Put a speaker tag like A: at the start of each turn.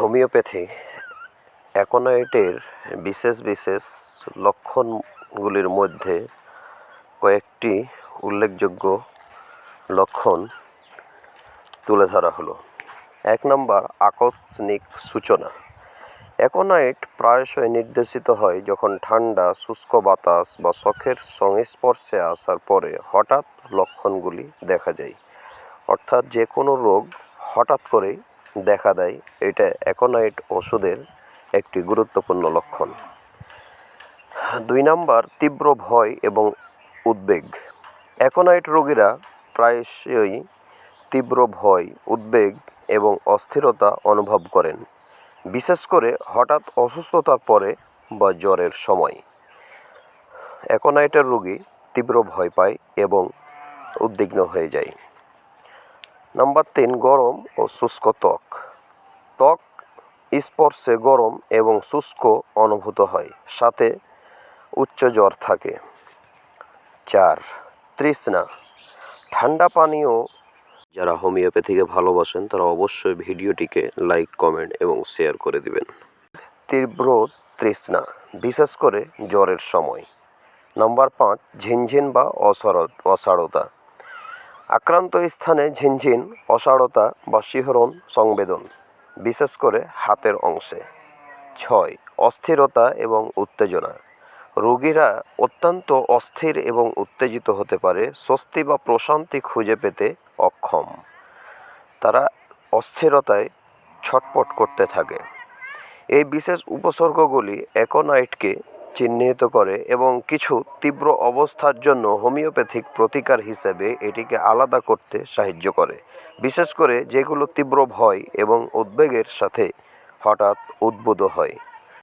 A: Homeopathy অ্যাকোনাইটের বিশেষ বিশেষ লক্ষণগুলির মধ্যে কয়েকটি উল্লেখযোগ্য লক্ষণ তুলে ধরা হলো। এক নম্বর, আকস্মিক সূচনা। অ্যাকোনাইট প্রায়শই নির্দেশিত হয় যখন ঠান্ডা, শুষ্ক বাতাস বা শখের সংস্পর্শে আসার পরে হঠাৎ লক্ষণগুলি দেখা যায়। অর্থাৎ যে কোনো রোগ হঠাৎ করেই দেখা দেয়, এটা অ্যাকোনাইট ওষুধের একটি গুরুত্বপূর্ণ লক্ষণ। দুই নাম্বার, তীব্র ভয় এবং উদ্বেগ। অ্যাকোনাইট রোগীরা প্রায়শই তীব্র ভয়, উদ্বেগ এবং অস্থিরতা অনুভব করেন, বিশেষ করে হঠাৎ অসুস্থতার পরে বা জ্বরের সময়। অ্যাকোনাইটের রোগী তীব্র ভয় পায় এবং উদ্বিগ্ন হয়ে যায়। নাম্বার তিন, গরম ও শুষ্ক ত্বক। ত্বক, স্পর্শে গরম এবং শুষ্ক অনুভূত হয়, সাথে উচ্চ জ্বর থাকে। চার, তৃষ্ণা। ঠান্ডা পানীয় যারা হোমিওপ্যাথিকে ভালোবাসেন, তারা অবশ্যই ভিডিওটিকে লাইক, কমেন্ট এবং শেয়ার করে দিবেন। তীব্র তৃষ্ণা, বিশেষ করে জ্বরের সময়। নাম্বার পাঁচ, ঝিনঝিন বা অসার অসাড়তা। আক্রান্ত স্থানে ঝিনঝিন, অসাড়তা বা শিহরণ, সংবেদন। বিশেষ করে হাতের অংশে। ছয়, অস্থিরতা এবং উত্তেজনা। রোগীরা অত্যন্ত অস্থির এবং উত্তেজিত হতে পারে, স্বস্তি বা প্রশান্তি খুঁজে পেতে অক্ষম। তারা অস্থিরতায় ছটপট করতে থাকে। এই বিশেষ উপসর্গগুলি অ্যাকোনাইটকে চিহ্নিত করে এবং কিছু তীব্র অবস্থার জন্য হোমিওপ্যাথিক প্রতিকার হিসেবে এটিকে আলাদা করতে সাহায্য করে, বিশেষ করে যেগুলো তীব্র ভয় এবং উদ্বেগের সাথে হঠাৎ উদ্ভূত হয়।